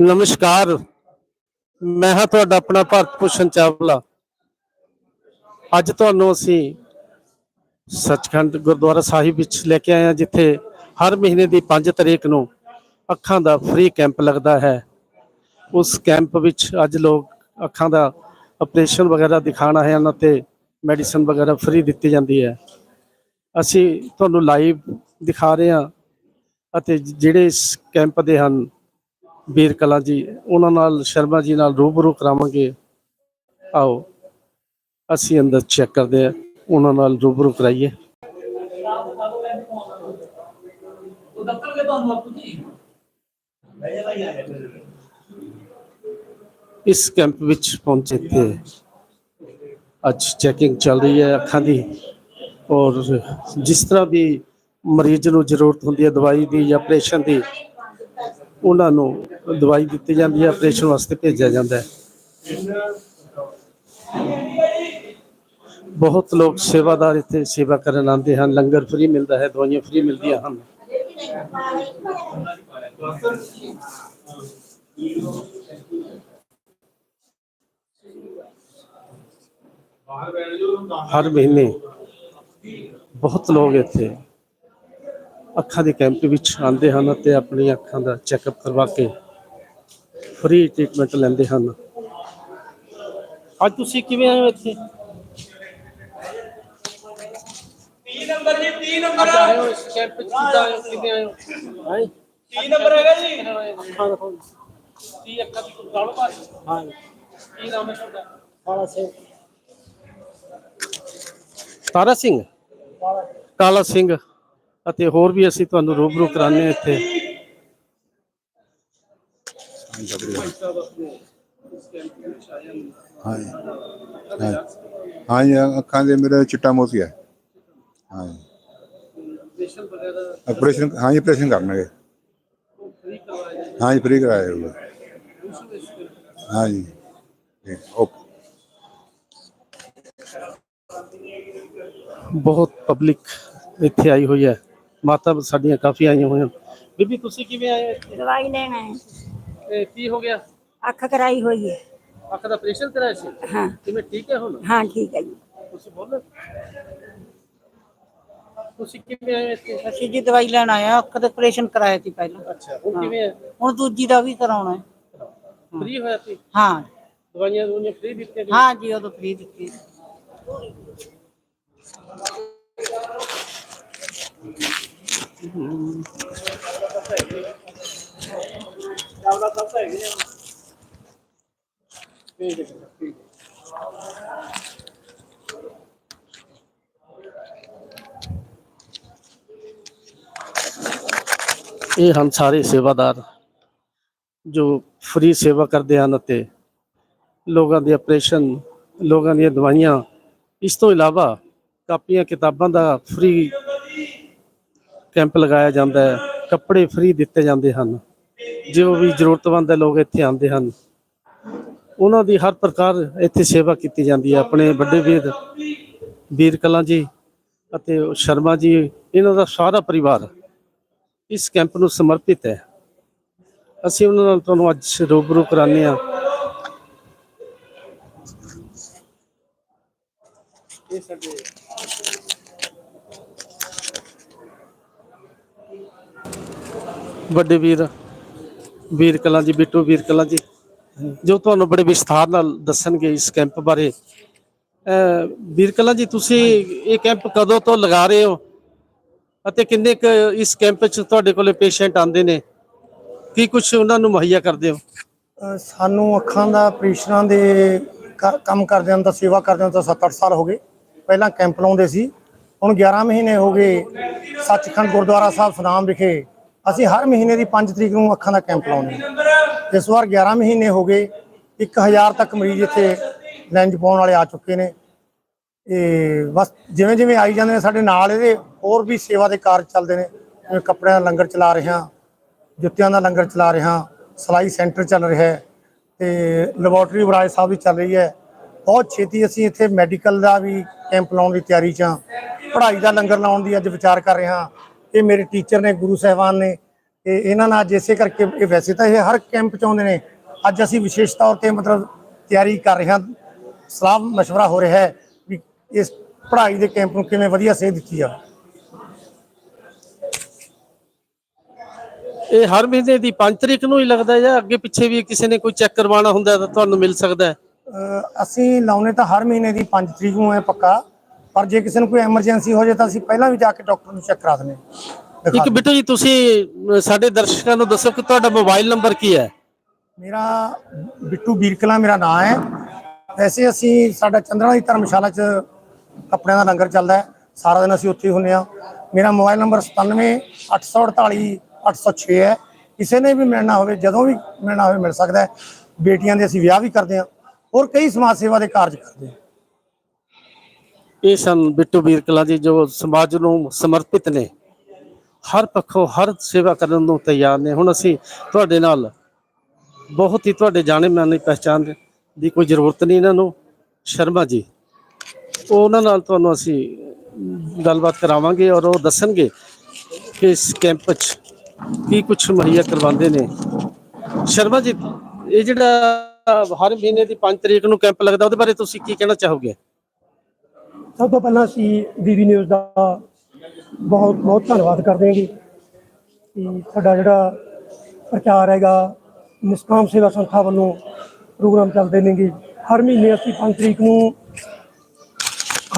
ਨਮਸਕਾਰ। ਮੈਂ ਹਾਂ ਤੁਹਾਡਾ ਆਪਣਾ ਭਾਰਤ ਭੂਸ਼ਣ ਚਾਵਲਾ। ਅੱਜ ਤੁਹਾਨੂੰ ਅਸੀਂ ਸੱਚਖੰਡ ਗੁਰਦੁਆਰਾ ਸਾਹਿਬ ਵਿੱਚ ਲੈ ਕੇ ਆਏ ਹਾਂ, ਜਿੱਥੇ ਹਰ ਮਹੀਨੇ ਦੀ 5 ਤਰੀਕ ਨੂੰ ਅੱਖਾਂ ਦਾ ਫ੍ਰੀ ਕੈਂਪ ਲੱਗਦਾ ਹੈ। ਉਸ ਕੈਂਪ ਵਿੱਚ ਅੱਜ ਲੋਕ ਅੱਖਾਂ ਦਾ ਆਪਰੇਸ਼ਨ ਵਗੈਰਾ ਦਿਖਾਣ ਆਏ ਹਨ ਅਤੇ ਮੈਡੀਸਨ ਵਗੈਰਾ ਫ੍ਰੀ ਦਿੱਤੀ ਜਾਂਦੀ ਹੈ। ਅਸੀਂ ਤੁਹਾਨੂੰ ਲਾਈਵ ਦਿਖਾ ਰਹੇ ਹਾਂ ਅਤੇ ਜਿਹੜੇ ਇਸ ਕੈਂਪ ਦੇ ਹਨ ਵੀਰ ਕਲਾ ਜੀ, ਉਹਨਾਂ ਨਾਲ ਸ਼ਰਮਾ ਜੀ ਨਾਲ ਰੂਬਰੂ ਕਰਾਵਾਂਗੇ। ਆਓ, ਅਸੀਂ ਅੰਦਰ ਚੈੱਕ ਕਰਦੇ ਆ ਉਹਨਾਂ ਨਾਲ ਰੂਬਰੂ ਕਰਾਈਏ। ਇਸ ਕੈਂਪ ਵਿੱਚ ਪਹੁੰਚੇ ਤੇ ਅੱਜ ਚੈਕਿੰਗ ਚੱਲ ਰਹੀ ਹੈ ਅੱਖਾਂ ਦੀ। ਔਰ ਜਿਸ ਤਰ੍ਹਾਂ ਵੀ ਮਰੀਜ਼ ਨੂੰ ਜ਼ਰੂਰਤ ਹੁੰਦੀ ਹੈ, ਦਵਾਈ ਦੀ ਜਾਂ ਆਪਰੇਸ਼ਨ ਦੀ ਉਹਨਾਂ ਨੂੰ ਦਵਾਈ ਦਿੱਤੀ ਜਾਂਦੀ ਹੈ, ਆਪਰੇਸ਼ਨ ਵਾਸਤੇ ਭੇਜਿਆ ਜਾਂਦਾ ਹੈ। ਬਹੁਤ ਲੋਕ ਸੇਵਾਦਾਰ ਇੱਥੇ ਸੇਵਾ ਕਰਨ ਆਉਂਦੇ ਹਨ, ਲੰਗਰ ਫ੍ਰੀ ਮਿਲਦਾ ਹੈ, ਦਵਾਈਆਂ ਫ੍ਰੀ ਮਿਲਦੀਆਂ ਹਨ। ਹਰ ਮਹੀਨੇ ਬਹੁਤ ਲੋਕ ਇੱਥੇ ਅੱਖਾਂ ਦੇ ਕੈਂਪ ਵਿੱਚ ਆਉਂਦੇ ਹਨ ਅਤੇ ਆਪਣੀ ਅੱਖਾਂ ਦਾ ਚੈੱਕਅਪ ਕਰਵਾ ਕੇ ਫ੍ਰੀ ਟ੍ਰੀਟਮੈਂਟ ਲੈਂਦੇ ਹਨ। ਅੱਜ ਤੁਸੀਂ ਕਿਵੇਂ ਆਏ ਹੋ ਇੱਥੇ? 30 ਨੰਬਰ ਜੀ 30 ਨੰਬਰ ਆਏ ਹੋ ਇਸ ਕੈਂਪ ਵਿੱਚ ਕਿੱਦਾਂ ਆਏ ਹੋ ਕਿਵੇਂ ਆਏ ਹੋ? ਹਾਂ? 30 ਨੰਬਰ ਹੈਗਾ ਜੀ। ਅੱਖਾਂ ਦਿਖਾਓ ਕੀ ਅੱਖਾਂ ਦੀ ਕੋਈ ਪ੍ਰੋਬਲਮ ਆ ਰਹੀ ਹਾਂ। ਕੀ ਨਾਮ ਹੈ ਤੁਹਾਡਾ? ਕਾਲਾ ਸਿੰਘ। ਤਾਰਾ ਸਿੰਘ। ਕਾਲਾ ਸਿੰਘ। ਅਤੇ ਹੋਰ ਵੀ ਅਸੀਂ ਤੁਹਾਨੂੰ ਰੂਬਰੂ ਕਰਾਉਂਦੇ ਹਾਂ ਇੱਥੇ। ਹਾਂ। ਹਾਂ ਹਾਂ ਅੱਖਾਂ ਦੇ ਮੇਰੇ ਚਿੱਟਾ ਮੋਤੀਆ ਹੈ। ਹਾਂ ਆਪਰੇਸ਼ਨ ਹਾਂ ਜੀ ਆਪਰੇਸ਼ਨ ਕਰਨਗੇ। ਹਾਂ ਜੀ ਫ੍ਰੀ ਕਰਾਇਆ ਹੋਊਗਾ ਹਾਂ ਜੀ ਓਕੇ। ਬਹੁਤ ਪਬਲਿਕ ਇੱਥੇ ਆਈ ਹੋਈ ਹੈ। ਮਾਤਾ ਸਾਡੀਆਂ ਕਾਫੀ ਆਈਆਂ ਹੋਈਆਂ। ਬੀਬੀ ਤੁਸੀਂ ਕਿਵੇਂ ਆਏ? ਹੋ ਇੱਥੇ? ਦਵਾਈ ਲੈਣਾ ਹੈ ਇਹ ਕੀ ਹੋ ਗਿਆ? ਅੱਖ ਕਰਾਈ ਹੋਈ ਹੈ। ਅੱਖ ਦਾ ਆਪਰੇਸ਼ਨ ਕਰਾਇਆ ਸੀ? ਹਾਂ। ਕਿਵੇਂ ਠੀਕ ਹੈ ਹੁਣ? ਹਾਂ ਠੀਕ ਹੈ ਜੀ। ਤੁਸੀਂ ਬੋਲੋ। ਤੁਸੀਂ ਕਿਵੇਂ ਆਏ ਹੋ ਇੱਥੇ? ਅਸੀਂ ਜੀ ਦਵਾਈ ਲੈਣ ਆਏ ਆ ਅੱਖ ਦਾ ਆਪਰੇਸ਼ਨ ਕਰਾਇਆ ਸੀ ਪਹਿਲਾਂ। ਅੱਛਾ ਹੁਣ ਕਿਵੇਂ ਹੈ? ਹੁਣ ਦੂਜੀ ਦਾ ਵੀ ਕਰਾਉਣਾ ਹੈ। ਫ੍ਰੀ ਹੋਇਆ ਸੀ? ਹਾਂ। ਦਵਾਈਆਂ ਦਵਾਈਆਂ ਫ੍ਰੀ ਦਿੱਤੀਆਂ ਗਈਆਂ? ਹਾਂ ਜੀ ਉਦੋਂ ਫ੍ਰੀ ਦਿੱਤੀ। ਇਹ ਹਨ ਸਾਰੇ ਸੇਵਾਦਾਰ ਜੋ ਫ੍ਰੀ ਸੇਵਾ ਕਰਦੇ ਹਨ ਅਤੇ ਲੋਕਾਂ ਦੇ ਆਪਰੇਸ਼ਨ, ਲੋਕਾਂ ਦੀਆਂ ਦਵਾਈਆਂ, ਇਸ ਤੋਂ ਇਲਾਵਾ ਕਾਪੀਆਂ, ਕਿਤਾਬਾਂ ਦਾ ਫ੍ਰੀ ਕੈਂਪ ਲਗਾਇਆ ਜਾਂਦਾ ਹੈ, ਕੱਪੜੇ ਫ੍ਰੀ ਦਿੱਤੇ ਜਾਂਦੇ ਹਨ। ਜੋ ਵੀ ਜ਼ਰੂਰਤਮੰਦ ਹੈ ਲੋਕ ਇੱਥੇ ਆਉਂਦੇ ਹਨ, ਉਹਨਾਂ ਦੀ ਹਰ ਪ੍ਰਕਾਰ ਇੱਥੇ ਸੇਵਾ ਕੀਤੀ ਜਾਂਦੀ ਹੈ। ਆਪਣੇ ਵੱਡੇ ਵੀਰ ਵੀਰ ਕਲਾਂ ਜੀ ਅਤੇ ਸ਼ਰਮਾ ਜੀ, ਇਹਨਾਂ ਦਾ ਸਾਰਾ ਪਰਿਵਾਰ ਇਸ ਕੈਂਪ ਨੂੰ ਸਮਰਪਿਤ ਹੈ। ਅਸੀਂ ਉਹਨਾਂ ਨਾਲ ਤੁਹਾਨੂੰ ਅੱਜ ਰੂਬਰੂ ਕਰਾਉਂਦੇ ਹਾਂ। ਇਹ ਸਾਡੇ ਵੱਡੇ ਵੀਰ ਵੀਰ ਕਲਾਂ ਜੀ, ਬਿੱਟੂ ਵੀਰ ਕਲਾਂ ਜੀ, ਜੋ ਤੁਹਾਨੂੰ ਬੜੇ ਵਿਸਥਾਰ ਨਾਲ ਦੱਸਣਗੇ ਇਸ ਕੈਂਪ ਬਾਰੇ। ਅਹ, ਵੀਰ ਕਲਾਂ ਜੀ, ਤੁਸੀਂ ਇਹ ਕੈਂਪ ਕਦੋਂ ਤੋਂ ਲਗਾ ਰਹੇ ਹੋ? ਅਤੇ ਕਿੰਨੇ ਕੁ ਇਸ ਕੈਂਪ 'ਚ ਤੁਹਾਡੇ ਕੋਲੇ ਪੇਸ਼ੈਂਟ ਆਉਂਦੇ ਨੇ? ਕੀ ਕੁਝ ਉਹਨਾਂ ਨੂੰ ਮੁਹੱਈਆ ਕਰਦੇ ਹੋ? ਸਾਨੂੰ ਅੱਖਾਂ ਦਾ ਆਪਰੇਸ਼ਨਾਂ ਦੇ ਕੰਮ ਕਰਦਿਆਂ ਦਾ ਸੇਵਾ ਕਰਦਿਆਂ ਨੂੰ ਤਾਂ 7-8 ਸਾਲ ਹੋ ਗਏ। ਪਹਿਲਾਂ ਕੈਂਪ ਲਾਉਂਦੇ ਸੀ। ਹੁਣ 11 ਮਹੀਨੇ ਹੋ ਗਏ। ਸੱਚਖੰਡ ਗੁਰਦੁਆਰਾ ਸਾਹਿਬ ਸੁਨਾਮ ਵਿਖੇ ਅਸੀਂ ਹਰ ਮਹੀਨੇ ਦੀ 5 ਤਰੀਕ ਨੂੰ ਅੱਖਾਂ ਦਾ ਕੈਂਪ ਲਾਉਂਦੇ ਹਾਂ। ਇਸ ਵਾਰ 11 ਮਹੀਨੇ ਹੋ ਗਏ 1000 ਤੱਕ ਮਰੀਜ਼ ਇੱਥੇ ਲੈਂਜ ਪਾਉਣ ਵਾਲੇ ਆ ਚੁੱਕੇ ਨੇ। ਇਹ ਬਸ ਜਿਵੇਂ ਜਿਵੇਂ ਆਈ ਜਾਂਦੇ ਨੇ, ਸਾਡੇ ਨਾਲ ਇਹਦੇ ਹੋਰ ਵੀ ਸੇਵਾ ਦੇ ਕਾਰਜ ਚੱਲਦੇ ਨੇ। ਜਿਵੇਂ ਕੱਪੜਿਆਂ ਦਾ ਲੰਗਰ ਚਲਾ ਰਹੇ ਹਾਂ ਜੁੱਤਿਆਂ ਦਾ ਲੰਗਰ ਚਲਾ ਰਹੇ ਹਾਂ ਸਲਾਈ ਸੈਂਟਰ ਚੱਲ ਰਿਹਾ ਹੈ ਤੇ ਲੈਬੋਰਟਰੀ ਬਰਾਜ ਸਾਹਿਬ ਦੀ ਚੱਲ ਰਹੀ ਹੈ। ਬਹੁਤ ਛੇਤੀ ਅਸੀਂ ਇੱਥੇ ਮੈਡੀਕਲ ਦਾ ਵੀ ਕੈਂਪ ਲਾਉਣ ਦੀ ਤਿਆਰੀ 'ਚ ਹਾਂ। ਪੜ੍ਹਾਈ ਦਾ ਲੰਗਰ ਲਾਉਣ ਦੀ ਅੱਜ ਵਿਚਾਰ ਕਰ ਰਹੇ ਹਾਂ। ਇਹ ਮੇਰੇ ਟੀਚਰ ਨੇ ਗੁਰੂ ਸਾਹਿਬਾਨ ਨੇ ਤੇ ਇਹਨਾਂ ਨਾਲ ਅੱਜ ਇਸੇ ਕਰਕੇ ਇਹ ਵੈਸੇ ਤਾਂ ਇਹ ਹਰ ਕੈਂਪ ਚ ਆਉਂਦੇ ਨੇ ਅੱਜ ਅਸੀਂ ਵਿਸ਼ੇਸ਼ ਤੌਰ ਤੇ ਮਤਲਬ ਤਿਆਰੀ ਕਰ ਰਹੇ ਹਾਂ ਸਲਾਹ مشورہ ਹੋ ਰਿਹਾ ਹੈ ਵੀ ਇਸ ਪੜ੍ਹਾਈ ਦੇ ਕੈਂਪ ਨੂੰ ਕਿਵੇਂ ਵਧੀਆ ਸੇਧ ਦਿੱਤੀ ਜਾਵੇ ਇਹ ਹਰ ਮਹੀਨੇ ਦੀ 5 ਤਰੀਕ ਨੂੰ ਹੀ ਲੱਗਦਾ ਹੈ ਜਾਂ ਅੱਗੇ ਪਿੱਛੇ ਵੀ ਕਿਸੇ ਨੇ ਕੋਈ ਚੈੱਕ ਕਰਵਾਉਣਾ ਹੁੰਦਾ ਹੈ ਤਾਂ ਤੁਹਾਨੂੰ ਮਿਲ ਸਕਦਾ ਹੈ ਅਹ ਅਸੀਂ ਲਾਉਨੇ ਤਾਂ ਹਰ ਮਹੀਨੇ ਦੀ 5 ਤਰੀਕ ਨੂੰ ਹੈ ਪੱਕਾ ਪਰ ਜੇ ਕਿਸੇ ਨੂੰ ਕੋਈ ਐਮਰਜੈਂਸੀ ਹੋ ਜਾਏ ਤਾਂ ਅਸੀਂ ਪਹਿਲਾਂ ਵੀ ਜਾ ਕੇ ਡਾਕਟਰ ਨੂੰ ਚੈੱਕ ਕਰਾ ਦਿੰਦੇ ਹਾਂ। ਇੱਕ ਬਿੱਟੂ ਜੀ ਤੁਸੀਂ ਸਾਡੇ ਦਰਸ਼ਕਾਂ ਨੂੰ ਦੱਸੋ ਕਿ ਤੁਹਾਡਾ ਮੋਬਾਈਲ ਨੰਬਰ ਕੀ ਹੈ? ਮੇਰਾ ਬਿੱਟੂ ਬੀਰਕਲਾ ਮੇਰਾ ਨਾਮ ਹੈ। ਵੈਸੇ ਅਸੀਂ ਸਾਡਾ ਚੰਦਰਾ ਦੀ ਧਰਮਸ਼ਾਲਾ 'ਚ ਕੱਪੜਿਆਂ ਦਾ ਲੰਗਰ ਚੱਲਦਾ ਹੈ। ਸਾਰਾ ਦਿਨ ਅਸੀਂ ਉੱਥੇ ਹੀ ਹੁੰਦੇ ਹਾਂ। ਮੇਰਾ ਮੋਬਾਈਲ ਨੰਬਰ 97 848 806 ਹੈ। ਕਿਸੇ ਨੇ ਵੀ ਮਿਲਣਾ ਹੋਵੇ ਜਦੋਂ ਵੀ ਮਿਲਣਾ ਹੋਵੇ ਮਿਲ ਸਕਦਾ ਹੈ। ਬੇਟੀਆਂ ਦੇ ਅਸੀਂ ਵਿਆਹ ਵੀ ਕਰਦੇ ਹਾਂ। ਹੋਰ ਕਈ ਸਮਾਜ ਸੇਵਾ ਦੇ ਕਾਰਜ ਕਰਦੇ ਹਾਂ। ਇਹ ਸਨ ਬਿੱਟੂ ਵੀਰ ਕਲਾ ਜੀ ਜੋ ਸਮਾਜ ਨੂੰ ਸਮਰਪਿਤ ਨੇ। ਹਰ ਪੱਖੋਂ ਹਰ ਸੇਵਾ ਕਰਨ ਨੂੰ ਤਿਆਰ ਨੇ। ਹੁਣ ਅਸੀਂ ਤੁਹਾਡੇ ਨਾਲ ਬਹੁਤ ਹੀ ਤੁਹਾਡੇ ਜਾਣੇ ਮਾਨੇ ਪਹਿਚਾਨ ਦੀ ਕੋਈ ਜ਼ਰੂਰਤ ਨਹੀਂ ਇਹਨਾਂ ਨੂੰ। ਸ਼ਰਮਾ ਜੀ, ਉਹਨਾਂ ਨਾਲ ਤੁਹਾਨੂੰ ਅਸੀਂ ਗੱਲਬਾਤ ਕਰਾਵਾਂਗੇ ਔਰ ਉਹ ਦੱਸਣਗੇ ਕਿ ਇਸ ਕੈਂਪ 'ਚ ਕੀ ਕੁਝ ਮੁਹੱਈਆ ਕਰਵਾਉਂਦੇ ਨੇ। ਸ਼ਰਮਾ ਜੀ, ਇਹ ਜਿਹੜਾ ਹਰ ਮਹੀਨੇ ਦੀ 5 ਤਰੀਕ ਨੂੰ ਕੈਂਪ ਲੱਗਦਾ, ਉਹਦੇ ਬਾਰੇ ਤੁਸੀਂ ਕੀ ਕਹਿਣਾ ਚਾਹੋਗੇ? ਸਭ ਤੋਂ ਪਹਿਲਾਂ ਅਸੀਂ ਡੀਡੀ ਨਿਊਜ਼ ਦਾ ਬਹੁਤ ਬਹੁਤ ਧੰਨਵਾਦ ਕਰਦੇ ਹਾਂ ਜੀ। ਕਿ ਸਾਡਾ ਜਿਹੜਾ ਪ੍ਰਚਾਰ ਹੈਗਾ, ਨਿਸ਼ਕਾਮ ਸੇਵਾ ਸੰਸਥਾ ਵੱਲੋਂ ਪ੍ਰੋਗਰਾਮ ਚੱਲਦੇ ਨੇਗੇ ਹਰ ਮਹੀਨੇ ਅਸੀਂ 5 ਤਰੀਕ ਨੂੰ,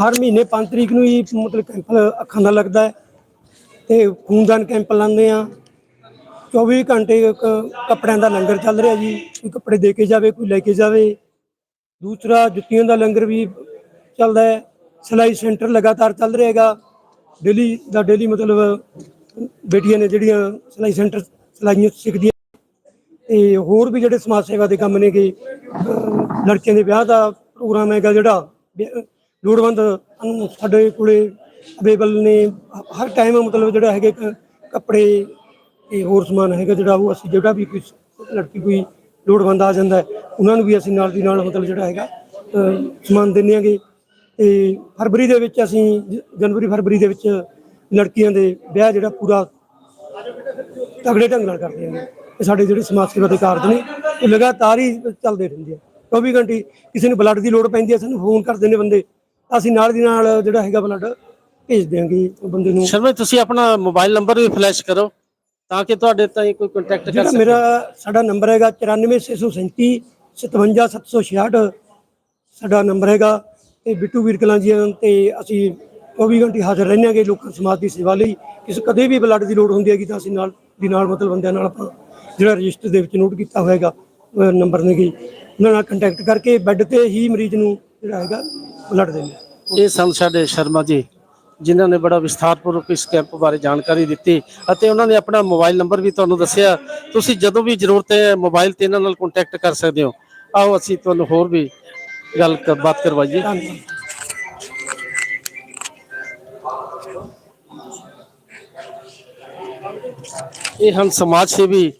ਹਰ ਮਹੀਨੇ 5 ਤਰੀਕ ਨੂੰ ਹੀ ਮਤਲਬ ਕੈਂਪ ਅੱਖਾਂ ਦਾ ਲੱਗਦਾ ਹੈ। ਤੇ ਖੂਨਦਾਨ ਕੈਂਪ ਲਾਉਂਦੇ ਆ 24 ਘੰਟੇ ਕ- ਕੱਪੜਿਆਂ ਦਾ ਲੰਗਰ ਚੱਲ ਰਿਹਾ ਜੀ। ਕੋਈ ਕੱਪੜੇ ਦੇ ਕੇ ਜਾਵੇ, ਕੋਈ ਲੈ ਕੇ ਜਾਵੇ। ਦੂਸਰਾ ਜੁੱਤੀਆਂ ਦਾ ਲੰਗਰ ਵੀ ਚੱਲਦਾ ਹੈ। ਸਿਲਾਈ ਸੈਂਟਰ ਲਗਾਤਾਰ ਚੱਲ ਰਿਹਾ ਹੈਗਾ ਡੇਲੀ ਦਾ ਡੇਲੀ ਮਤਲਬ ਬੇਟੀਆਂ ਨੇ ਜਿਹੜੀਆਂ ਸਿਲਾਈ ਸੈਂਟਰ ਸਿਲਾਈਆਂ ਸਿੱਖਦੀਆਂ ਤੇ ਹੋਰ ਵੀ ਜਿਹੜੇ ਸਮਾਜ ਸੇਵਾ ਦੇ ਕੰਮ ਨੇਗੇ, ਅਹ ਲੜਕੀਆਂ ਦੇ ਵਿਆਹ ਦਾ ਪ੍ਰੋਗਰਾਮ ਹੈਗਾ ਜਿਹੜਾ ਲੋੜਵੰਦ ਨੂੰ ਸਾਡੇ ਕੋਲੇ ਅਵੇਲੇਬਲ ਨੇ, ਹਰ ਟਾਈਮ ਮਤਲਬ ਜਿਹੜਾ ਹੈਗੇ ਕ- ਕੱਪੜੇ ਤੇ ਹੋਰ ਸਮਾਨ ਹੈਗਾ ਜਿਹੜਾ, ਉਹ ਅਸੀਂ ਜਿਹੜਾ ਵੀ ਕੋਈ ਲੜਕੀ ਕੋਈ ਲੋੜਵੰਦ ਆ ਜਾਂਦਾ ਉਹਨਾਂ ਨੂੰ ਵੀ ਅਸੀਂ ਨਾਲ ਦੀ ਨਾਲ ਮਤਲਬ ਜਿਹੜਾ ਹੈਗਾ ਸਮਾਨ ਦਿੰਦੇ ਆਂਗੇ ਤੇ ਫਰਵਰੀ ਦੇ ਵਿੱਚ ਅਸੀਂ ਜ- ਜਨਵਰੀ ਫਰਵਰੀ ਦੇ ਵਿੱਚ ਲੜਕੀਆਂ ਦੇ ਵਿਆਹ ਜਿਹੜਾ ਪੂਰਾ ਤਗੜੇ ਢੰਗ ਨਾਲ ਕਰਦੇ ਹਾਂ। ਤੇ ਸਾਡੇ ਜਿਹੜੇ ਸਮਾਜ ਸੇਵਾ ਦੇ ਕਾਰਜ ਨੇ ਇਹ ਲਗਾਤਾਰ ਹੀ ਚੱਲਦੇ ਰਹਿੰਦੇ ਆ। 24 ਘੰਟੇ ਕਿਸੇ ਨੂੰ ਬਲੱਡ ਦੀ ਲੋੜ ਪੈਂਦੀ ਹੈ ਸਾਨੂੰ ਫੋਨ ਕਰਦੇ ਨੇ ਬੰਦੇ। ਅਸੀਂ ਨਾਲ ਦੀ ਨਾਲ ਜਿਹੜਾ ਹੈਗਾ ਬਲੱਡ ਭੇਜ ਦਿਆਂਗੇ ਉਹ ਬੰਦੇ ਨੂੰ। ਸ਼ਰਮਾ ਜੀ, ਤੁਸੀਂ ਆਪਣਾ ਮੋਬਾਈਲ ਨੰਬਰ ਵੀ ਫਲੈਸ਼ ਕਰੋ ਤਾਂ ਕਿ ਤੁਹਾਡੇ ਤਾਈਂ ਕੋਈ ਕੰਟੈਕਟ ਕਰ ਜਿਹੜਾ ਸਕੇ। ਮੇਰਾ ਸਾਡਾ ਨੰਬਰ ਹੈਗਾ 94637 57766 ਸਾਡਾ ਨੰਬਰ ਹੈਗਾ ਤੇ ਬਿੱਟੂ ਵੀਰ ਕਲਾਂ ਜੀ ਤੇ ਅਸੀਂ 24 ਘੰਟੇ ਹਾਜ਼ਰ ਰਹਿੰਦੇ ਹਾਂਗੇ ਲੋਕਾਂ ਸਮਾਜ ਦੀ ਸੇਵਾ ਲਈ। ਕਿਸੇ ਕਦੇ ਵੀ ਬਲੱਡ ਦੀ ਲੋੜ ਹੁੰਦੀ ਹੈਗੀ ਤਾਂ ਅਸੀਂ ਨਾਲ ਦੀ ਨਾਲ ਮਤਲਬ ਬੰਦਿਆਂ ਨਾਲ ਆਪਾਂ ਜਿਹੜਾ ਰਜਿਸਟਰ ਦੇ ਵਿੱਚ ਨੋਟ ਕੀਤਾ ਹੋਏਗਾ ਨੰਬਰ ਨੇ ਗੀ ਉਹਨਾਂ ਨਾਲ ਕੰਟੈਕਟ ਕਰਕੇ ਬੈੱਡ ਤੇ ਹੀ ਮਰੀਜ਼ ਨੂੰ ਜਿਹੜਾ ਹੈਗਾ ਬਲੱਡ ਦਿੰਦੇ ਹਾਂ। ਇਹ ਸਨ ਸਾਡੇ ਸ਼ਰਮਾ ਜੀ, ਜਿਨ੍ਹਾਂ ਨੇ ਬੜਾ ਵਿਸਥਾਰਪੂਰਵਕ ਇਸ ਕੈਂਪ ਬਾਰੇ ਜਾਣਕਾਰੀ ਦਿੱਤੀ ਅਤੇ ਉਹਨਾਂ ਨੇ ਆਪਣਾ ਮੋਬਾਈਲ ਨੰਬਰ ਵੀ ਤੁਹਾਨੂੰ ਦੱਸਿਆ। ਤੁਸੀਂ ਜਦੋਂ ਵੀ ਜ਼ਰੂਰਤ ਹੈ ਮੋਬਾਈਲ ਤੇ ਇਹਨਾਂ ਨਾਲ ਕੰਟੈਕਟ ਕਰ ਸਕਦੇ ਹੋ। ਆਓ ਅਸੀਂ ਤੁਹਾਨੂੰ ਹੋਰ ਵੀ ਗੱਲ ਕਰ- ਬਾਤ ਕਰਵਾਈਏ ਧੰਨਵਾਦ ਇਹ ਹਨ ਸਮਾਜ ਸੇਵੀ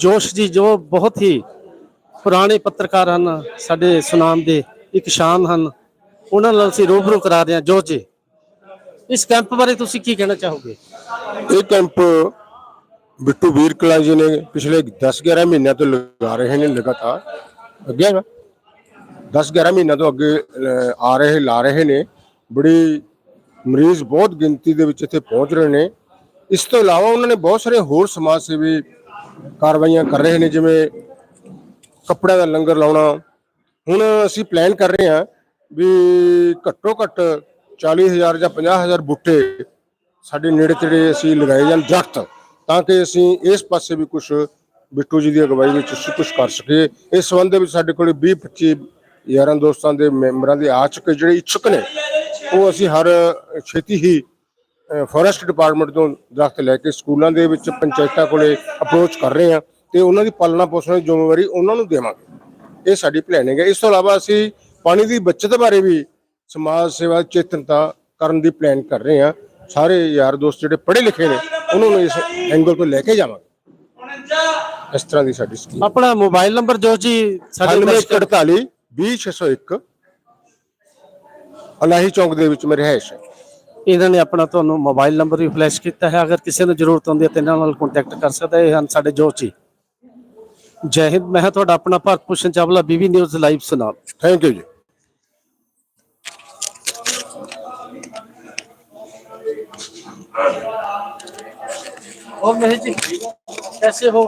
ਜੋਸ਼ ਜੀ ਜੋ ਬਹੁਤ ਹੀ ਪੁਰਾਣੇ ਪੱਤਰਕਾਰ ਹਨ ਸਾਡੇ ਸੁਨਾਮ ਦੇ ਇੱਕ ਸ਼ਾਨ ਹਨ ਉਹਨਾਂ ਨਾਲ ਅਸੀਂ ਰੂਬਰੂ ਕਰਾ ਰਹੇ ਹਾਂ ਜੋਸ਼ ਜੀ ਇਸ ਕੈਂਪ ਬਾਰੇ ਤੁਸੀਂ ਕੀ ਕਹਿਣਾ ਚਾਹੋਗੇ ਇਹ ਕੈਂਪ ਬਿੱਟੂ ਵੀਰ ਕਲਾ ਜੀ ਨੇ ਪਿਛਲੇ 10-11 ਮਹੀਨਿਆਂ ਤੋਂ ਲਗਾ ਰਹੇ ਨੇ ਲਗਾਤਾਰ ਅੱਗੇ ਹੈਗਾ 10-11 ਮਹੀਨਿਆਂ ਤੋਂ ਅੱਗੇ ਅਹ, ਆ ਰਹੇ ਲਾ ਰਹੇ ਨੇ। ਬੜੀ ਮਰੀਜ਼ ਬਹੁਤ ਗਿਣਤੀ ਦੇ ਵਿੱਚ ਇੱਥੇ ਪਹੁੰਚ ਰਹੇ ਨੇ। ਇਸ ਤੋਂ ਇਲਾਵਾ ਉਹਨਾਂ ਨੇ ਬਹੁਤ ਸਾਰੇ ਹੋਰ ਸਮਾਜ ਸੇਵੀ ਕਾਰਵਾਈਆਂ ਕਰ ਰਹੇ ਨੇ ਜਿਵੇਂ ਕੱਪੜਿਆਂ ਦਾ ਲੰਗਰ ਲਾਉਣਾ। ਹੁਣ ਅਸੀਂ ਪਲਾਨ ਕਰ ਰਹੇ ਹਾਂ ਵੀ ਘੱਟੋ ਘੱਟ 40000 ਜਾਂ 50000 ਬੂਟੇ ਸਾਡੇ ਨੇੜੇ ਤੇੜੇ ਅਸੀਂ ਲਗਾਏ ਜਾਣ ਦਰਖਤ ਤਾਂ ਕਿ ਅਸੀਂ ਇਸ ਪਾਸੇ ਵੀ ਕੁਝ ਬਿੱਟੂ ਜੀ ਦੀ ਅਗਵਾਈ ਵਿੱਚ ਅਸੀਂ ਕੁਝ ਕਰ ਸਕੀਏ। ਇਸ ਸੰਬੰਧ ਦੇ ਵਿੱਚ ਸਾਡੇ ਕੋਲ 20 25 ਯਾਰਾਂ ਦੋਸਤਾਂ ਦੇ ਮੈਂਬਰਾਂ ਦੇ ਆ ਚੁੱਕੇ ਜਿਹੜੇ ਇੱਛੁਕ ਨੇ ਉਹ ਅਸੀਂ ਹਰ ਛੇਤੀ ਹੀ ਫੋਰੈਸਟ ਡਿਪਾਰਟਮੈਂਟ ਤੋਂ ਦਰਖਤ ਲੈ ਕੇ ਸਕੂਲਾਂ ਦੇ ਵਿੱਚ ਪੰਚਾਇਤਾਂ ਕੋਲੇ ਅਪਰੋਚ ਕਰ ਰਹੇ ਹਾਂ ਤੇ ਉਹਨਾਂ ਦੀ ਪਾਲਣਾ ਪੋਸ਼ਣ ਦੀ ਜ਼ਿੰਮੇਵਾਰੀ ਉਹਨਾਂ ਨੂੰ ਦੇਵਾਂਗੇ। ਇਹ ਸਾਡੀ ਪਲੈਨਿੰਗ ਹੈ। ਇਸ ਤੋਂ ਇਲਾਵਾ ਅਸੀਂ ਪਾਣੀ ਦੀ ਬਚਤ ਬਾਰੇ ਵੀ ਸਮਾਜ ਸੇਵਾ ਚੇਤਨਤਾ ਕਰਨ ਦੀ ਪਲਾਨ ਕਰ ਰਹੇ ਹਾਂ। ਸਾਰੇ ਯਾਰ ਦੋਸਤ ਜਿਹੜੇ ਪੜ੍ਹੇ ਲਿਖੇ ਨੇ ਉਹਨਾਂ ਨੂੰ ਇਸ ਐਂਗਲ ਤੋਂ ਲੈ ਕੇ ਜਾਵਾਂਗੇ। ਇਸ ਤਰ੍ਹਾਂ ਦੀ ਸਾਡੀ ਸਕੀਮ ਆਪਣਾ ਮੋਬਾਈਲ ਨੰਬਰ ਜੋਸ਼ ਜੀ ਸਾਡੇ ਦਰਸ਼ਕਾਂ- 9848 20601 ਅਲਾਹੀ ਚੌਂਕ ਦੇ ਵਿੱਚ ਮੇਰੀ ਰਿਹਾਇਸ਼ ਹੈ ਇਹਨਾਂ ਨੇ ਆਪਣਾ ਤੁਹਾਨੂੰ ਮੋਬਾਈਲ ਨੰਬਰ ਵੀ ਫਲੈਸ਼ ਕੀਤਾ ਹੈ ਅਗਰ ਕਿਸੇ ਨੂੰ ਜ਼ਰੂਰਤ ਹੁੰਦੀ ਹੈ ਤਾਂ ਇਹਨਾਂ ਨਾਲ ਕੰਟੈਕਟ ਕਰ ਸਕਦਾ ਹੈ ਇਹ ਹਨ ਸਾਡੇ ਜੋਸ਼ ਜੀ ਜੈ ਹਿੰਦ ਮੈਂ ਹਾਂ ਤੁਹਾਡਾ ਆਪਣਾ Bharat Bhushan Chawla BB news live Sunam thank you ji और महेश जी कैसे हो